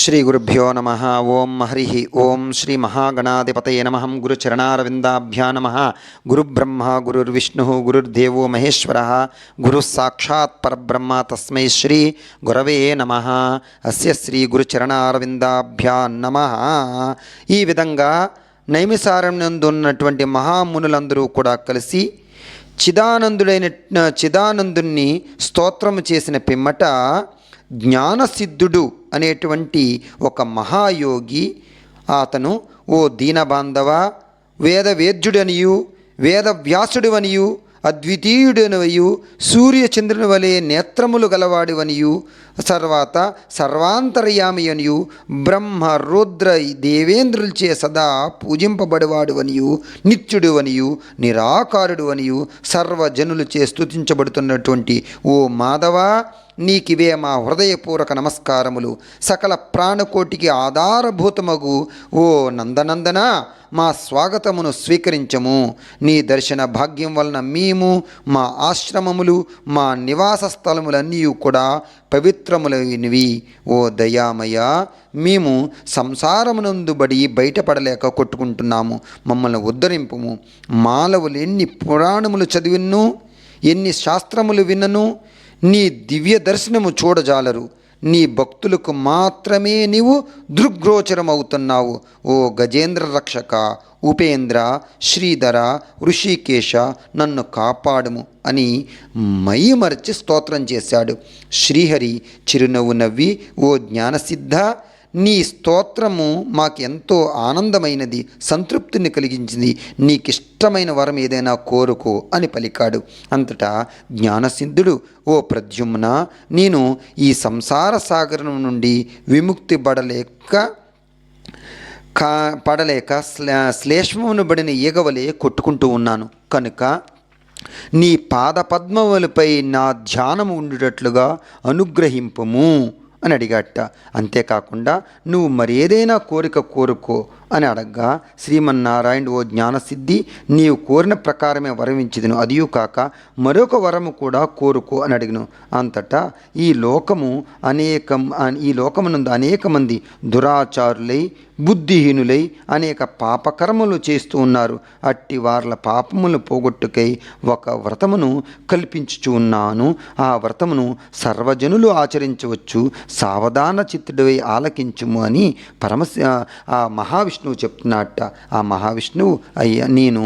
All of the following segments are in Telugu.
శ్రీ గురుభ్యో నమ ఓం హరి ఓం శ్రీ మహాగణాధిపతయ నమ గురుచరణారవిందాభ్యా నమ గురుబ్రహ్మ గురుర్విష్ణు గురుర్దేవో మహేశ్వర గురు సాక్షాత్ పరబ్రహ్మ తస్మై శ్రీ గురవే నమ అస్య శ్రీ గురుచరణారవిందాభ్యా నమ ఈ విధంగా నైమిసారణ్యందున్నటువంటి మహామునులందరూ కూడా కలిసి చిదానందుడైన చిదానందుణ్ణి స్తోత్రము చేసిన పిమ్మట జ్ఞానసిద్ధుడు అనేటువంటి ఒక మహాయోగి అతను ఓ దీనబాంధవ వేదవేద్యుడనియు వేదవ్యాసుడివనియు అద్వితీయుడనివయు సూర్యచంద్రుని వలె నేత్రములు గలవాడివనియు తర్వాత సర్వాంతర్యామి అనియు బ్రహ్మ రుద్ర దేవేంద్రులచే సదా పూజింపబడివాడువనియు నిత్యుడువనియు నిరాకారుడు అనియు సర్వజనులచే స్తుతించబడుతున్నటువంటి ఓ మాధవ నీకివే మా హృదయపూర్వక నమస్కారములు. సకల ప్రాణకోటికి ఆధారభూతమగు ఓ నందనందన మా స్వాగతమును స్వీకరించము. నీ దర్శన భాగ్యం వలన మేము మా ఆశ్రమములు మా నివాస స్థలములన్నీ కూడా పవిత్రములైనవి. ఓ దయామయ మేము సంసారమునందుబడి బయటపడలేక కొట్టుకుంటున్నాము. మమ్మల్ని ఉద్ధరింపుము. మాలవులు ఎన్ని పురాణములు చదివిన్ను ఎన్ని శాస్త్రములు విన్నను నీ దివ్య దర్శనము చూడజాలరు. నీ భక్తులకు మాత్రమే నీవు దృగ్గోచరమవుతున్నావు. ఓ గజేంద్ర రక్షక ఉపేంద్ర శ్రీధర ఋషికేశ నన్ను కాపాడము అని మైమరచి స్తోత్రం చేశాడు. శ్రీహరి చిరునవ్వు నవ్వి ఓ జ్ఞానసిద్ధ నీ స్తోత్రము మాకెంతో ఆనందమైనది సంతృప్తిని కలిగించింది. నీకిష్టమైన వరం ఏదైనా కోరుకో అని పలికాడు. అంతటా జ్ఞానసిద్ధుడు ఓ ప్రద్యుమ్న నేను ఈ సంసార సాగరం నుండి విముక్తి పడలేక కా పడలేక శ్లే శ్లేష్మమును బడిన ఈగవలే కొట్టుకుంటూ ఉన్నాను. కనుక నీ పాదపద్మములపై నా ధ్యానము ఉండేటట్లుగా అనుగ్రహింపము. అని అడిగాట. అంతేకాకుండా నువ్వు మరేదైనా కోరిక కోరుకో. అని అడగ్గా శ్రీమన్నారాయణుడు ఓ జ్ఞానసిద్ధి నీవు కోరిన ప్రకారమే వరమించిదిను అదియు కాక మరొక వరము కూడా కోరుకో అని అడిగిను. అంతటా ఈ లోకము అనేకం ఈ లోకమునందు అనేక మంది దురాచారులై బుద్ధిహీనులై అనేక పాపకర్మలు చేస్తూ ఉన్నారు. అట్టి వార్ల పాపములు పోగొట్టుకై ఒక వ్రతమును కల్పించుచు ఉన్నాను. ఆ వ్రతమును సర్వజనులు ఆచరించవచ్చు సావధాన చిత్తుడివై ఆలకించుము అని పరమ ఆ మహావిష్ణువు చెప్తున్నట్ట ఆ మహావిష్ణువు అయ్యా నేను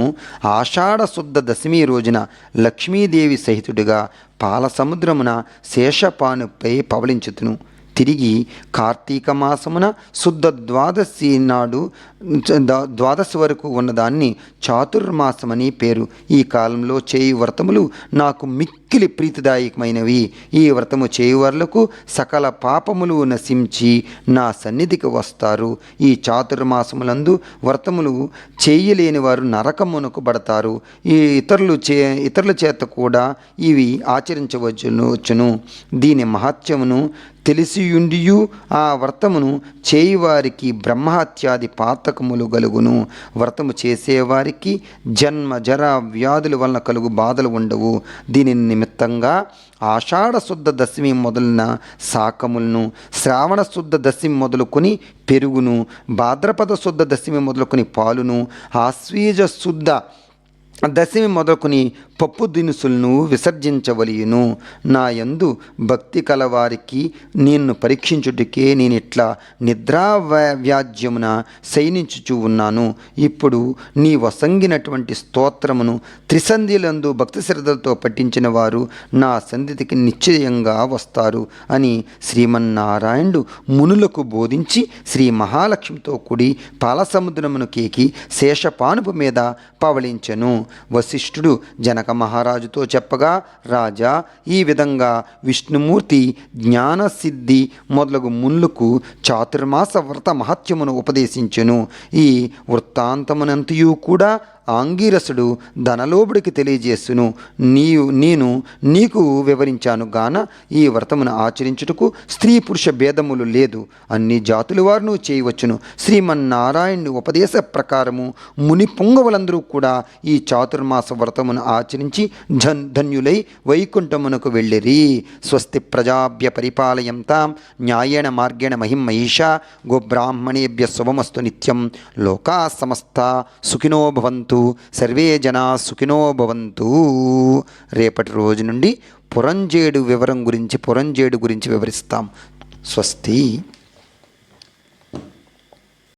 ఆషాఢ శుద్ధ దశమి రోజున లక్ష్మీదేవి సహితుడిగా పాల సముద్రమున శేషపానుపై పవలించుతును తిరిగి కార్తీక మాసమున శుద్ధ ద్వాదశి నాడు ద్వాదశి వరకు ఉన్నదాన్ని చాతుర్మాసమని పేరు. ఈ కాలంలో చేయు వ్రతములు నాకు మిక్కిలి ప్రీతిదాయకమైనవి. ఈ వ్రతము చేయువర్లకు సకల పాపములు నశించి నా సన్నిధికి వస్తారు. ఈ చాతుర్మాసములందు వ్రతములు చేయలేని వారు నరకమునకు పడతారు. ఈ ఇతరులు చే ఇతరుల చేత కూడా ఇవి ఆచరించవచ్చును. దీని మహత్యమును తెలిసియుండియు ఆ వ్రతమును చేయువారికి బ్రహ్మహత్యాది పాతకములు గలుగును. వ్రతము చేసేవారికి జన్మ జర వ్యాధుల వలన కలుగు బాధలు ఉండవు. దీనిని నిమిత్తంగా ఆషాఢ శుద్ధ దశమి మొదలైన శాకములను శ్రావణ శుద్ధ దశమి మొదలుకొని పెరుగును భాద్రపద శుద్ధ దశమి మొదలుకొని పాలును ఆశ్వీజ శుద్ధ దశమి మొదలుకొని పప్పు దినుసులను విసర్జించవలియును. నా యందు భక్తి కలవారికి నిన్ను పరీక్షించుటకే నేను ఇట్లా నిద్రా వ్యాజ్యమున శయనించుచూ ఉన్నాను. ఇప్పుడు నీ వసంగినటువంటి స్తోత్రమును త్రిసంధిలందు భక్తి శ్రద్ధలతో పఠించిన వారు నా సంధితికి నిశ్చయంగా వస్తారు అని శ్రీమన్నారాయణుడు మునులకు బోధించి శ్రీ మహాలక్ష్మితో కూడి పాలసముద్రమును కేకి శేషపానుపు మీద పవళించెను. వశిష్ఠుడు జనక మహారాజుతో చెప్పగా రాజా ఈ విధంగా విష్ణుమూర్తి జ్ఞానసిద్ధి మొదలగు మున్లకు చాతుర్మాస వ్రత మహత్యమును ఉపదేశించెను. ఈ వృత్తాంతమునంతయు కూడా ఆంగీరసుడు ధనలోబుడికి తెలియజేస్తును నీవు నేను నీకు వివరించాను గాన ఈ వ్రతమును ఆచరించుటకు స్త్రీ పురుష భేదములు లేదు. అన్ని జాతుల వారును చేయవచ్చును. శ్రీమన్నారాయణుని ఉపదేశ ప్రకారము ముని పొంగవులందరూ కూడా ఈ చాతుర్మాస వ్రతమును ఆచరించి ధన్ ధన్యులై వైకుంఠమునకు వెళ్ళిరి. స్వస్తి ప్రజాభ్య పరిపాలయంతాం న్యాయేణ మార్గేణ మహిం మహిషా గోబ్రాహ్మణేభ్య శుభమస్తు నిత్యం. లోకా సమస్త సుఖినో భవంతు. భవంతు సర్వే జనా సుఖినో భవంతు. రేపటి రోజు నుండి పురంజేడు వివరం గురించి పురంజేడు గురించి వివరిస్తాం. స్వస్తి.